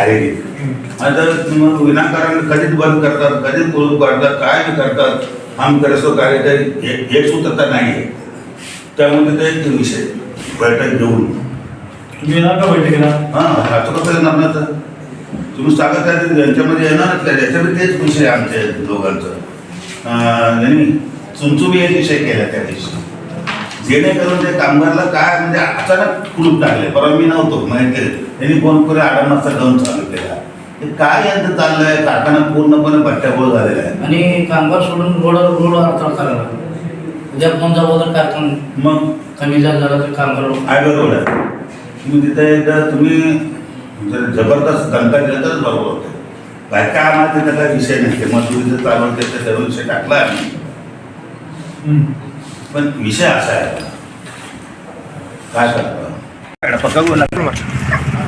शारीरिक आता मग विनाकारण कधीच बंद करतात कधीच बोलू करतात काय बी करतात आम करसो कार्य एक सूत्रता नाही आहे त्यामुळे ते एक विषय बैठक घेऊन. तुम्ही येणार का बैठकीला? हां असं कसं येणार ना तर तुम्ही सांगत आहे ते यांच्यामध्ये येणारच काय याच्यामध्ये तेच विषय आहे आमच्या दोघांचं. यांनी चुमचुमी एक विषय केला त्या दिवशी. जेणेकरून ते कामगारला काय म्हणजे अचानक कुलूप टाकले. परवा मी नव्हतो माहिती त्यांनी फोन करून आडामाचा गम चालू केला. हे काय यांचं चाललंय? कारखाना पूर्णपणे भट्ट्याबोळ झालेला आहे. आणि कामगार सोडून रोडवर रोडवर अडथळा करायला उद्या फोन जावं कारखाना मग? कमी झाला झाला तर कामगार काय बरोबर आहे. तुम्ही तिथे एकदा तुम्ही जर जबरदस्त दणका दिला तरच बरोबर होते. बाहेर काय आम्हाला तिथे काही विषय नाही. ते मजुरीचं चालू ते सर्व विषय टाकला आम्ही. पण विषय असा आहे. काय करतो?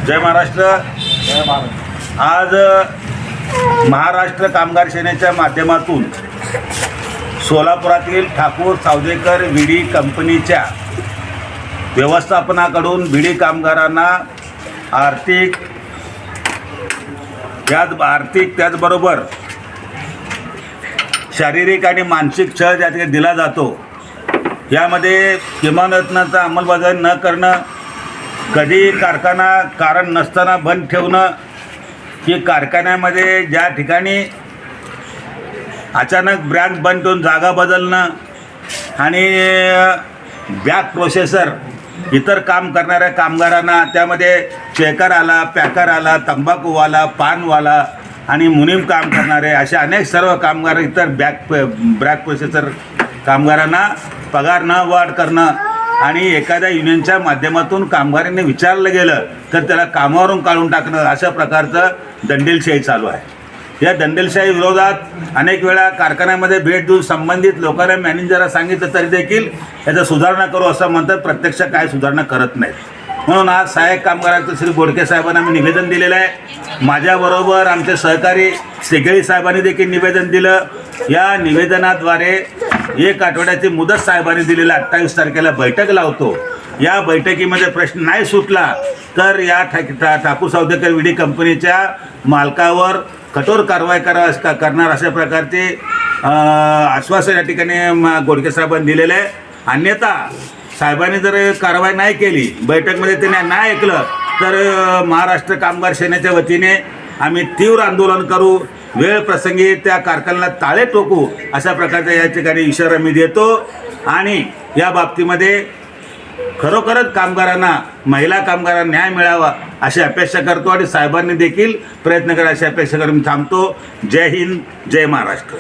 जय महाराष्ट्र. आज महाराष्ट्र कामगार सेनेच्या माध्यमातून सोलापुरातील ठाकूर सावदेकर विडी कंपनीच्या व्यवस्थापनाकडून विडी कामगारांना आर्थिक त्याच आर्थिक त्याचबरोबर शारीरिक आणि मानसिक छळ ज्या दिला जातो यामध्ये किमान वेतनाचं अंमलबजावणी न करणं कधी कारखाना कारण नसताना बंद ठेवणं की कारखान्यामध्ये ज्या ठिकाणी अचानक ब्रँच बंद ठेवून जागा बदलणं आणि बॅक प्रोसेसर इतर काम करणाऱ्या कामगारांना त्यामध्ये चेकर आला पॅकर आला तंबाखूवाला पानवाला आणि मुनीम काम करणारे असे अनेक सर्व कामगार इतर बॅक ब्रॅक प्रोसेसर कामगारांना पगार न वाढ करणं आणि एखाद्या युनियनच्या माध्यमातून कामगारांनी विचारलं गेलं तर त्याला कामावरून काढून टाकणं अशा प्रकारचं दंडेलशाही चालू आहे. या दंडेलशाही विरोधात अनेक वेळा कारखान्यामध्ये भेट देऊन संबंधित लोकांना मॅनेजरला सांगितलं तरी देखील याचं सुधारणा करू असं म्हणतात प्रत्यक्ष काय सुधारणा करत नाहीत. म्हणून आज सहाय्यक कामगारांचं श्री बोडके साहेबांना मी निवेदन दिलेलं आहे. माझ्याबरोबर आमचे सहकारी सेगळी साहेबांनी देखील निवेदन दिलं. या निवेदनाद्वारे एक आठवड्याची मुदत साहेबांनी दिलेल्या अठ्ठावीस तारखेला बैठक लावतो. या बैठकीमध्ये प्रश्न नाही सुटला तर या ठा ठा ठाकूर सावदेकर विडी कंपनीच्या मालकावर कठोर कारवाई करावा का- करणार अशा प्रकारचे आश्वासन या ठिकाणी गोडके साहेबांनी दिलेलं आहे. अन्यथा साहेबांनी जर कारवाई नाही केली बैठकमध्ये त्यांनी नाही ऐकलं तर महाराष्ट्र कामगार सेनेच्या वतीने आम्ही तीव्र आंदोलन करू वेळ प्रसंगी त्या कारखान्याला ताळे टोकू अशा प्रकारचा या ठिकाणी इशारा मी देतो. आणि या बाबतीमध्ये खरोखरच कामगारांना महिला कामगारांना न्याय मिळावा अशी अपेक्षा करतो आणि साहेबांनी देखील प्रयत्न करा अशी अपेक्षा करून मी थांबतो. जय हिंद जय महाराष्ट्र.